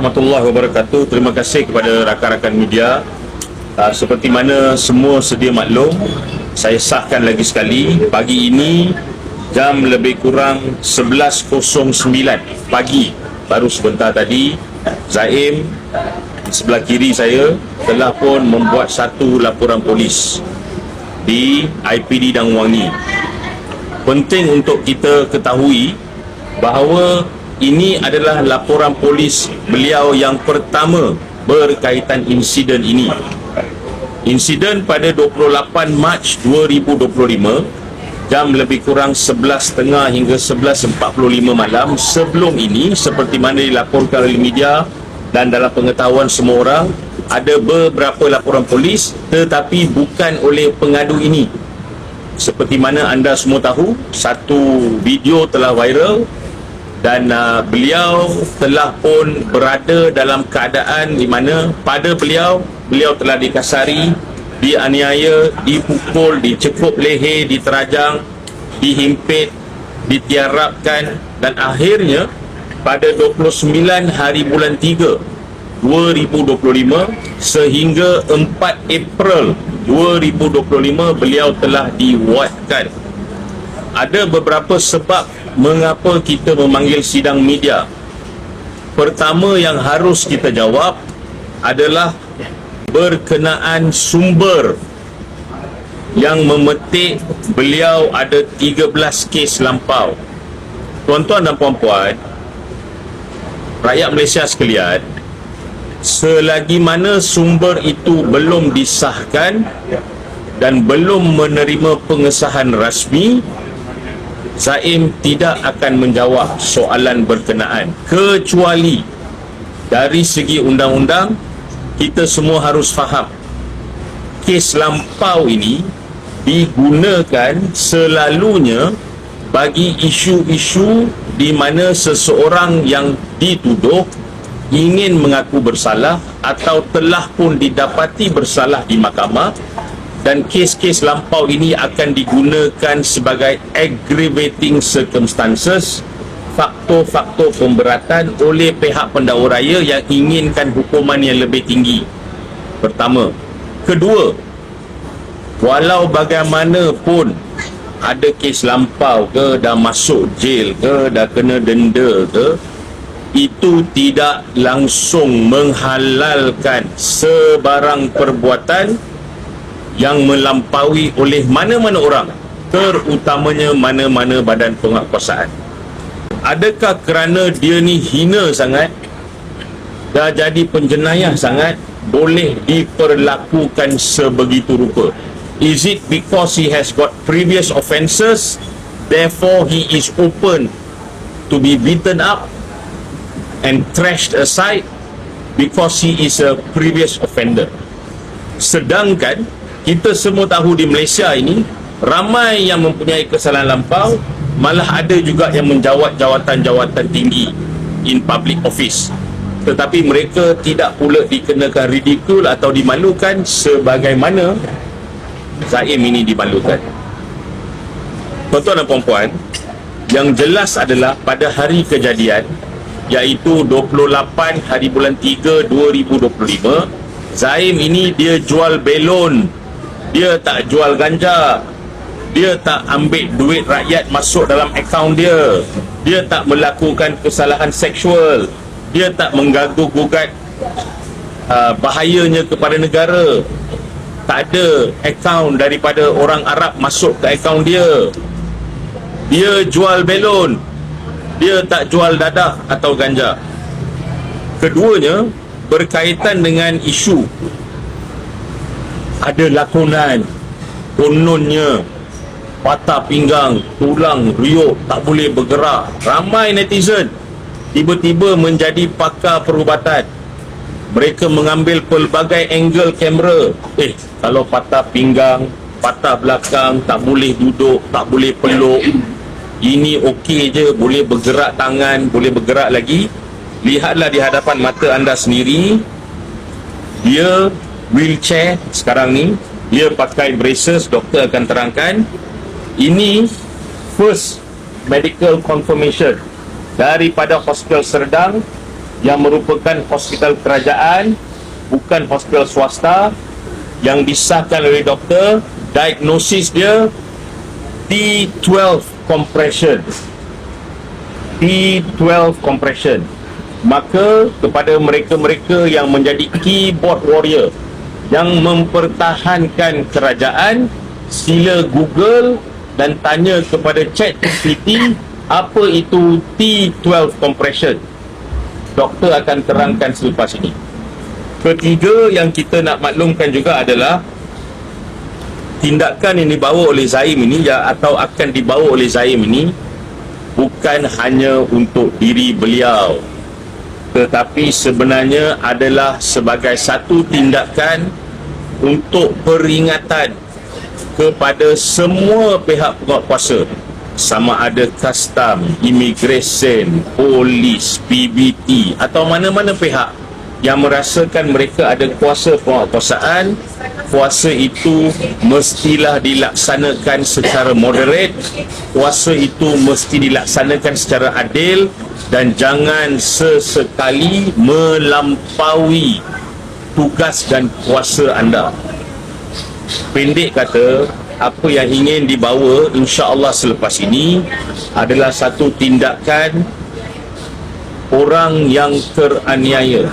warahmatullahi wabarakatuh. Terima kasih kepada rakan-rakan media. Uh, seperti mana semua sedia maklum, saya sahkan lagi sekali pagi ini jam lebih kurang 11.09 pagi baru sebentar tadi Zaim di sebelah kiri saya telah pun membuat satu laporan polis di IPD Dang Wangi. Penting untuk kita ketahui bahawa ini adalah laporan polis beliau yang pertama berkaitan insiden ini. Insiden pada 28 Mac 2025 jam lebih kurang 11.30 hingga 11.45 malam sebelum ini seperti mana dilaporkan oleh media dan dalam pengetahuan semua orang ada beberapa laporan polis tetapi bukan oleh pengadu ini seperti mana anda semua tahu satu video telah viral dan uh, beliau telah pun berada dalam keadaan di mana pada beliau beliau telah dikasari dianiaya dipukul dicekup leher diterajang dihimpit ditiarapkan dan akhirnya pada 29 hari bulan 3 2025 sehingga 4 April 2025 beliau telah diwatkan. Ada beberapa sebab mengapa kita memanggil sidang media. Pertama yang harus kita jawab adalah berkenaan sumber yang memetik beliau ada 13 kes lampau. Tuan-tuan dan puan-puan, rakyat Malaysia sekalian, selagi mana sumber itu belum disahkan dan belum menerima pengesahan rasmi, Zaim tidak akan menjawab soalan berkenaan. Kecuali dari segi undang-undang kita semua harus faham kes lampau ini digunakan selalunya bagi isu-isu di mana seseorang yang dituduh ingin mengaku bersalah atau telah pun didapati bersalah di mahkamah dan kes-kes lampau ini akan digunakan sebagai aggravating circumstances faktor-faktor pemberatan oleh pihak pendakwa raya yang inginkan hukuman yang lebih tinggi. Pertama. Kedua walau bagaimanapun ada kes lampau ke dah masuk jail ke dah kena denda ke itu tidak langsung menghalalkan sebarang perbuatan yang melampaui oleh mana-mana orang terutamanya mana-mana badan penguatkuasaan adakah kerana dia ni hina sangat dah jadi penjenayah sangat boleh diperlakukan sebegitu rupa? Is it because he has got previous offences therefore he is open to be beaten up and trashed aside because he is a previous offender? Sedangkan kita semua tahu di Malaysia ini ramai yang mempunyai kesalahan lampau malah ada juga yang menjawat jawatan-jawatan tinggi in public office. Tetapi mereka tidak pula dikenakan ridicule atau dimalukan sebagaimana Zaim ini dimalukan. Tuan-tuan dan puan-puan yang jelas adalah pada hari kejadian iaitu 28 hari bulan 3 2025 Zaim ini dia jual belon dia tak jual ganja. Dia tak ambil duit rakyat masuk dalam akaun dia. Dia tak melakukan kesalahan seksual. Dia tak mengganggu gugat uh, bahayanya kepada negara. Tak ada akaun daripada orang Arab masuk ke akaun dia. Dia jual belon dia tak jual dadah atau ganja. Keduanya berkaitan dengan isu ada lakonan. Kononnya patah pinggang tulang riuk tak boleh bergerak. Ramai netizen tiba-tiba menjadi pakar perubatan. Mereka mengambil pelbagai angle kamera. Eh kalau patah pinggang patah belakang tak boleh duduk tak boleh peluk ini okey je. Boleh bergerak tangan boleh bergerak lagi. Lihatlah di hadapan mata anda sendiri. Dia wheelchair sekarang ni dia pakai braces doktor akan terangkan. Ini first medical confirmation daripada hospital Serdang yang merupakan hospital kerajaan bukan hospital swasta yang disahkan oleh doktor. Diagnosis dia T12 compression. T12 compression. Maka kepada mereka-mereka yang menjadi keyboard warrior yang mempertahankan kerajaan sila google dan tanya kepada chat GPT apa itu T12 compression? Doktor akan terangkan selepas ini. Ketiga yang kita nak maklumkan juga adalah tindakan yang dibawa oleh Zaim ini ya, atau akan dibawa oleh Zaim ini bukan hanya untuk diri beliau tetapi sebenarnya adalah sebagai satu tindakan untuk peringatan kepada semua pihak penguatkuasa sama ada custom, immigration, polis, PBT atau mana-mana pihak yang merasakan mereka ada kuasa penguatkuasaan kuasa itu mestilah dilaksanakan secara moderate kuasa itu mesti dilaksanakan secara adil dan jangan sesekali melampaui tugas dan kuasa anda. Pendek kata apa yang ingin dibawa insya-Allah selepas ini adalah satu tindakan orang yang teraniaya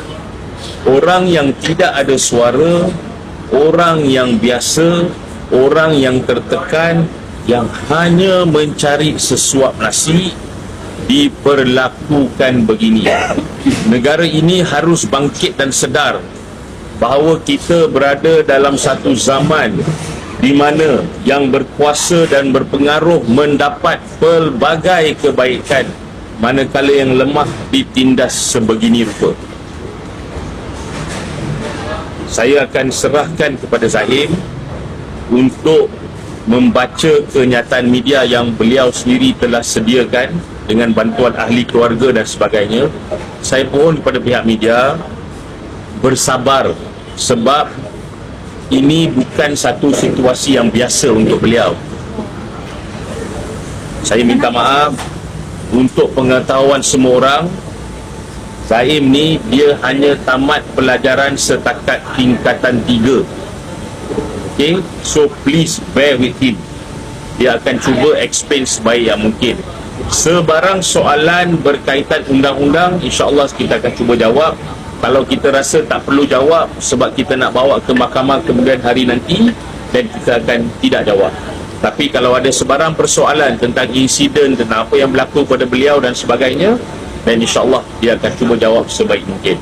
orang yang tidak ada suara orang yang biasa orang yang tertekan yang hanya mencari sesuap nasi diperlakukan begini. Negara ini harus bangkit dan sedar bahawa kita berada dalam satu zaman di mana yang berkuasa dan berpengaruh mendapat pelbagai kebaikan manakala yang lemah ditindas sebegini rupa saya akan serahkan kepada Zahim untuk membaca kenyataan media yang beliau sendiri telah sediakan dengan bantuan ahli keluarga dan sebagainya. Saya mohon kepada pihak media bersabar sebab ini bukan satu situasi yang biasa untuk beliau. Saya minta maaf untuk pengetahuan semua orang Zaim ni dia hanya tamat pelajaran setakat tingkatan 3 okay? So please bear with him. Dia akan cuba explain sebaik yang mungkin. Sebarang soalan berkaitan undang-undang insyaAllah kita akan cuba jawab. Kalau kita rasa tak perlu jawab sebab kita nak bawa ke mahkamah kemudian hari nanti dan kita akan tidak jawab. Tapi kalau ada sebarang persoalan tentang insiden tentang apa yang berlaku pada beliau dan sebagainya dan insyaAllah dia akan cuba jawab sebaik mungkin